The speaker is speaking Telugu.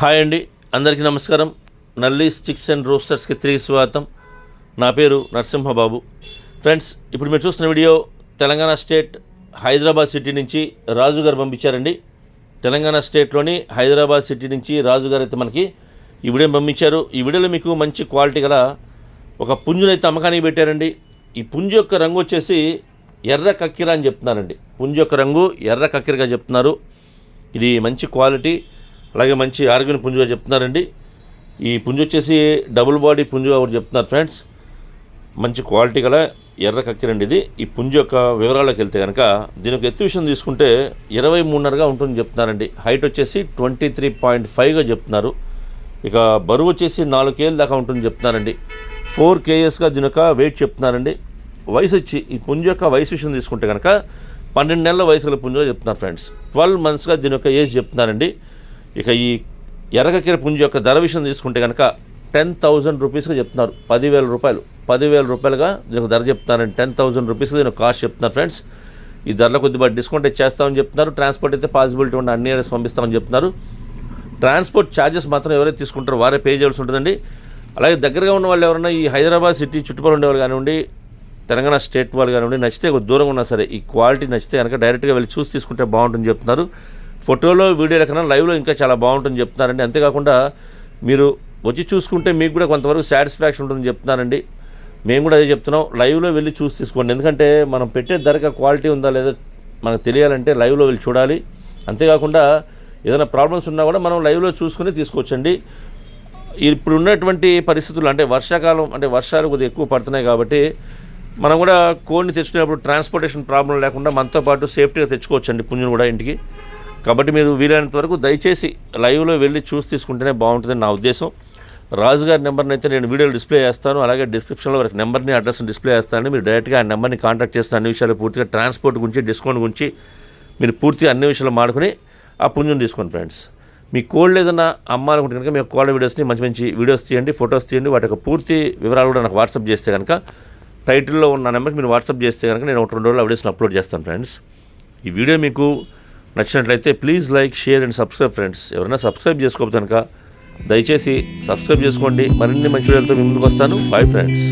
హాయ్ అండి. అందరికీ నమస్కారం. నల్లి స్టిక్స్ అండ్ రోస్టర్స్కి తిరిగి స్వాగతం. నా పేరు నరసింహబాబు. ఫ్రెండ్స్ ఇప్పుడు మీరు చూస్తున్న video Telangana state Hyderabad city నుంచి రాజు గారు పంపించారండి. తెలంగాణ స్టేట్లోని హైదరాబాద్ సిటీ నుంచి రాజు గారు అయితే మనకి ఈ వీడియో పంపించారు. ఈ వీడియోలో మీకు మంచి క్వాలిటీ గల ఒక పుంజును అయితే అమ్మకానికి పెట్టారండి. ఈ పుంజు యొక్క రంగు వచ్చేసి ఎర్ర కక్కిర అని చెప్తున్నారండి. పుంజు యొక్క రంగు ఎర్ర కక్కిరగా చెప్తున్నారు. ఇది మంచి క్వాలిటీ. అలాగే మంచి ఆరోగ్యం పుంజుగా చెప్తున్నారండి. ఈ పుంజు వచ్చేసి డబుల్ బాడీ పుంజు కూడా చెప్తున్నారు ఫ్రెండ్స్. మంచి క్వాలిటీ గల ఎర్ర కక్కిరండి ఇది. ఈ పుంజు యొక్క వివరాల్లోకి వెళ్తే కనుక దీని యొక్క ఎత్తు విషయం తీసుకుంటే ఇరవై మూడున్నరగా ఉంటుంది చెప్తున్నారండి. హైట్ వచ్చేసి ట్వంటీ త్రీ పాయింట్ ఫైవ్గా చెప్తున్నారు. ఇక బరువు వచ్చేసి నాలుగు కేజీల దాకా ఉంటుంది చెప్తున్నారండి. ఫోర్ కేఎస్గా దీని యొక్క వెయిట్ చెప్తున్నారండి. వయసు వచ్చి ఈ పుంజు యొక్క వయసు విషయం తీసుకుంటే కనుక పన్నెండు నెలల వయసు గల పుంజుగా చెప్తున్నారు ఫ్రెండ్స్. ట్వెల్వ్ మంత్స్గా దీని యొక్క ఏజ్ చెప్తున్నారండి. ఇక ఈ ఎరగకిర పుంజు యొక్క ధర విషయం తీసుకుంటే కనుక టెన్ థౌజండ్ రూపీస్గా చెప్తున్నారు. పదివేల రూపాయలు. పదివేల రూపాయలుగా దీనికి ధర చెప్తున్నారండి. టెన్ థౌజండ్ రూపీస్గా దీని కాస్ట్ చెప్తున్నారు ఫ్రెండ్స్. ఈ ధరలో కొద్దిగా డిస్కౌంట్ చేస్తామని చెప్తున్నారు. ట్రాన్స్పోర్ట్ అయితే పాసిబిలిటీ ఉన్న అన్ని ఏరియాస్ పంపిస్తామని చెప్తున్నారు. ట్రాన్స్పోర్ట్ ఛార్జెస్ మాత్రం ఎవరైతే తీసుకుంటారో వారే పే చేయాల్సి ఉంటుందండి. అలాగే దగ్గరగా ఉన్న వాళ్ళు ఎవరైనా ఈ హైదరాబాద్ సిటీ చుట్టుపక్కల ఉండేవాళ్ళు కానివ్వండి తెలంగాణ స్టేట్ వాళ్ళు కానివ్వండి నచ్చితే దూరంగా ఉన్నా సరే ఈ క్వాలిటీ నచ్చితే కనుక డైరెక్ట్గా వెళ్ళి చూసి తీసుకుంటే బాగుంటుంది చెప్తున్నారు. ఫోటోలో వీడియోల కన్నా లైవ్లో ఇంకా చాలా బాగుంటుంది చెప్తున్నారండి. అంతేకాకుండా మీరు వచ్చి చూసుకుంటే మీకు కూడా కొంతవరకు సాటిస్ఫాక్షన్ ఉంటుందని చెప్తున్నారండి. మేము కూడా అదే చెప్తున్నాం. లైవ్లో వెళ్ళి చూసి తీసుకోండి. ఎందుకంటే మనం పెట్టే ధరగా క్వాలిటీ ఉందా లేదా మనకు తెలియాలంటే లైవ్లో వెళ్ళి చూడాలి. అంతేకాకుండా ఏదైనా ప్రాబ్లమ్స్ ఉన్నా కూడా మనం లైవ్లో చూసుకుని తీసుకోవచ్చండి. ఇప్పుడు ఉన్నటువంటి పరిస్థితులు అంటే వర్షాకాలం అంటే వర్షాలు కొద్దిగా ఎక్కువ పడుతున్నాయి కాబట్టి మనం కూడా కోడిని తెచ్చుకునేప్పుడు ట్రాన్స్పోర్టేషన్ ప్రాబ్లం లేకుండా మనతో పాటు సేఫ్టీగా తెచ్చుకోవచ్చండి పుంజును కూడా ఇంటికి. కాబట్టి మీరు వీలైనంత వరకు దయచేసి లైవ్లో వెళ్ళి చూసి తీసుకుంటేనే బాగుంటుందని నా ఉద్దేశం. రాజుగారి నెంబర్ని అయితే నేను వీడియో డిస్ప్లే చేస్తాను. అలాగే డిస్క్రిప్షన్లో వారికి నెంబర్ని అడ్రస్ని డిస్ప్లే చేస్తాను మీరు డైరెక్ట్గా ఆ నెంబర్ని కాంటాక్ట్ చేసిన అన్ని విషయాలు పూర్తిగా ట్రాన్స్పోర్ట్ గురించి డిస్కౌంట్ గురించి మీరు పూర్తిగా అన్ని విషయాలు మాడుకుని ఆ పుంజుని తీసుకోండి ఫ్రెండ్స్. మీ కోల్డ్ ఏదైనా అమ్మాలనుకుంటే కనుక మీ కోల్డ్ వీడియోస్ని మంచి మంచి వీడియోస్ తీయండి ఫొటోస్ తీయండి. వాటి యొక్క పూర్తి వివరాలు కూడా నాకు వాట్సాప్ చేస్తే కనుక టైటిల్లో ఉన్న నెంబర్కి మీరు వాట్సాప్ చేస్తే కనుక నేను ఒక రెండు రోజులు వీడియోస్ని అప్లోడ్ చేస్తాను ఫ్రెండ్స్. ఈ వీడియో మీకు నచ్చినట్లయితే please like share and subscribe friends ఎవరైనా సబ్స్క్రైబ్ చేసుకోకపోతే కనుక దయచేసి సబ్స్క్రైబ్ చేసుకోండి. మరిన్ని మంచి వీడియోలతో ముందుకు వస్తాను. Bye friends